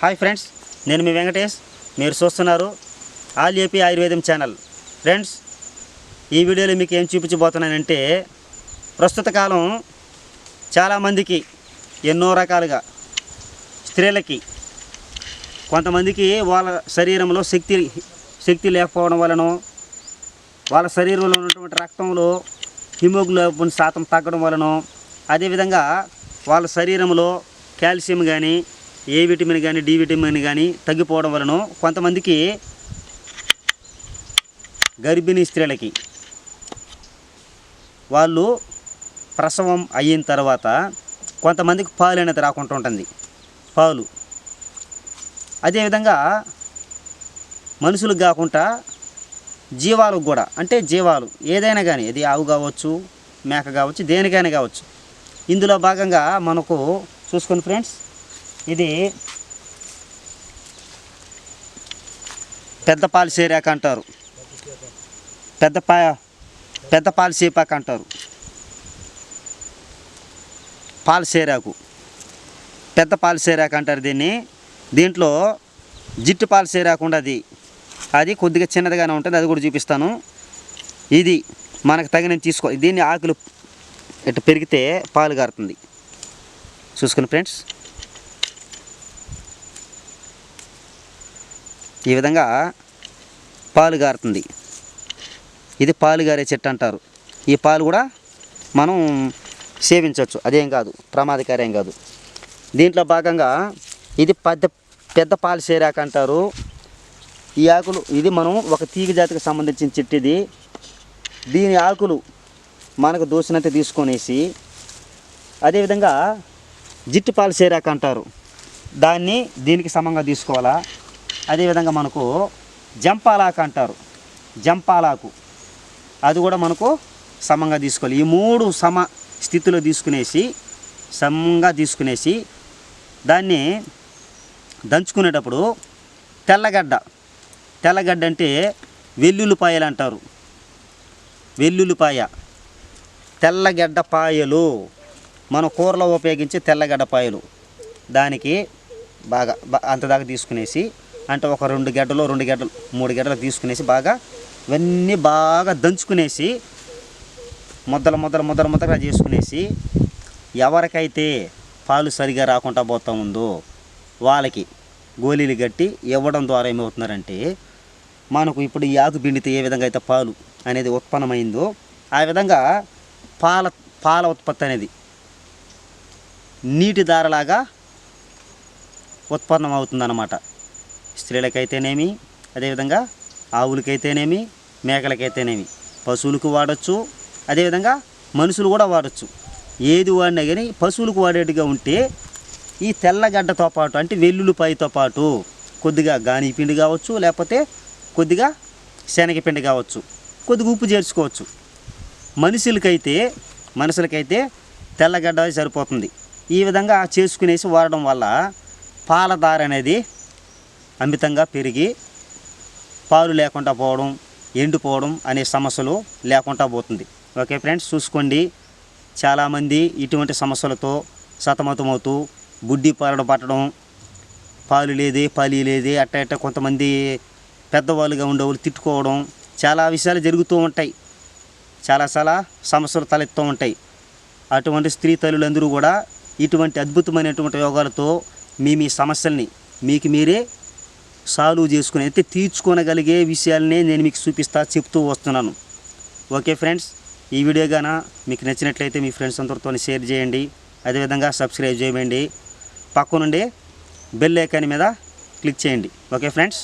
Hi friends నేను మీ వెంకటేష్. మీరు చూస్తున్నారు all AP Ayurvedam channel. Friends ఈ వీడియోలో మీకు ఏం చూపించబోతున్నానంటే ప్రస్తుత కాలం చాలామందికి ఎన్నో రకాలుగా స్త్రీలకి కొంతమందికి వాళ్ళ శరీరంలో శక్తి శక్తి లేకపోవడం వలన వాళ్ళ శరీరంలో ఉన్నటువంటి రక్తంలో హిమోగ్లోబిన్ శాతం తగ్గడం వలన అదేవిధంగా వాళ్ళ శరీరంలో కాల్షియం కానీ ఏ విటమిన్ కానీ డి విటమిన్ కానీ తగ్గిపోవడం వలన కొంతమందికి గర్భిణీ స్త్రీలకి వాళ్ళు ప్రసవం అయిన తర్వాత కొంతమందికి పాలు అనేది రాకుండా ఉంటుంది. పాలు. అదేవిధంగా మనుషులకు కాకుండా జీవాలకు కూడా అంటే జీవాలు ఏదైనా కానీ ఇది ఆవు కావచ్చు మేక కావచ్చు దేనికైనా కావచ్చు. ఇందులో భాగంగా మనకు చూసుకోండి ఫ్రెండ్స్. ఇది పెద్ద పాలు అంటారు. పెద్ద పా పెద్ద పాలు అంటారు. పాలసేరాకు పెద్ద పాలు అంటారు దీన్ని. దీంట్లో జిట్టు పాలు సేరాకు ఉండదు. అది కొద్దిగా చిన్నదిగానే ఉంటుంది. అది కూడా చూపిస్తాను. ఇది మనకు తగిన తీసుకో దీన్ని ఆకులు ఇట్లా పెరిగితే పాలు కారుతుంది చూసుకుని ఫ్రెండ్స్. ఈ విధంగా పాలు గారుతుంది. ఇది పాలు గారే చెట్టు అంటారు. ఈ పాలు కూడా మనం సేవించవచ్చు. అదేం కాదు ప్రమాదకారేం కాదు. దీంట్లో భాగంగా ఇది పెద్ద పెద్ద పాలు సేరాక అంటారు. ఈ ఆకులు ఇది మనం ఒక తీగ జాతికి సంబంధించిన చెట్టు ఇది. దీని ఆకులు మనకు దోసినంత తీసుకొనేసి అదేవిధంగా జిట్టు పాలు సేరాక అంటారు. దాన్ని దీనికి సమంగా తీసుకోవాలా? అదేవిధంగా మనకు జంపాలాకు అంటారు. జంపాలాకు. అది కూడా మనకు సమంగా తీసుకోవాలి. ఈ మూడు సమ స్థితిలో తీసుకునేసి సమంగా తీసుకునేసి దాన్ని దంచుకునేటప్పుడు తెల్లగడ్డ. తెల్లగడ్డ అంటే వెల్లుల్లిపాయలు అంటారు. వెల్లుల్లిపాయ. తెల్లగడ్డ పాయలు. మన కూరలో ఉపయోగించే తెల్లగడ్డ పాయలు. దానికి బాగా అంతదాకా అంత దాకా తీసుకునేసి అంటే ఒక రెండు గడ్డలు రెండు గడ్డలు మూడు గడ్డలు తీసుకునేసి బాగా ఇవన్నీ బాగా దంచుకునేసి ముద్దల ముద్దల ముద్దల ముద్దగా చేసుకునేసి ఎవరికైతే పాలు సరిగా రాకుండా పోతా ఉందో వాళ్ళకి గోళీలు కట్టి ఇవ్వడం ద్వారా ఏమవుతున్నారంటే మనకు ఇప్పుడు ఈ ఆకు పిండితే ఏ విధంగా అయితే పాలు అనేది ఉత్పన్నమైందో ఆ విధంగా పాల పాల ఉత్పత్తి అనేది నీటి దారలాగా ఉత్పన్నం అవుతుందన్నమాట స్త్రీలకైతేనేమి అదేవిధంగా ఆవులకైతేనేమి మేకలకైతేనేమి. పశువులకు వాడచ్చు అదేవిధంగా మనుషులు కూడా వాడచ్చు. ఏది వాడినా కానీ పశువులకు వాడేట్టుగా ఉంటే ఈ తెల్లగడ్డతో పాటు అంటే వెల్లుల్లిపాయతో పాటు కొద్దిగా గానిపిండి కావచ్చు లేకపోతే కొద్దిగా శనగపిండి కావచ్చు కొద్దిగా ఉప్పు చేర్చుకోవచ్చు. మనుషులకైతే మనుషులకైతే తెల్లగడ్డ సరిపోతుంది. ఈ విధంగా చేసుకునేసి వాడడం వల్ల పాలధార అనేది అమితంగా పెరిగి పాలు లేకుండా పోవడం ఎండిపోవడం అనే సమస్యలు లేకుండా పోతుంది. ఓకే ఫ్రెండ్స్ చూసుకోండి. చాలామంది ఇటువంటి సమస్యలతో సతమతమవుతూ బుడ్డి పాలన పట్టడం పాలు లేదే పాలి లేదే అట్ట అట్ట కొంతమంది పెద్దవాళ్ళుగా ఉండేవాళ్ళు తిట్టుకోవడం చాలా విషయాలు జరుగుతూ ఉంటాయి. చాలా చాలా సమస్యలు తలెత్తూ ఉంటాయి. అటువంటి స్త్రీ తల్లులందరూ కూడా ఇటువంటి అద్భుతమైనటువంటి యోగాలతో మీ మీ సమస్యల్ని మీకు మీరే సాల్వ్ చేసుకుని అయితే తీర్చుకోనగలిగే విషయాలనే నేను మీకు చూపిస్తా చెప్తూ వస్తున్నాను. ఓకే ఫ్రెండ్స్ ఈ వీడియో గాన మీకు నచ్చినట్లయితే మీ ఫ్రెండ్స్ అందరితో షేర్ చేయండి. అదేవిధంగా సబ్స్క్రైబ్ చేయండి పక్కనుండే బెల్ ఐకాన్ మీద క్లిక్ చేయండి. Okay friends?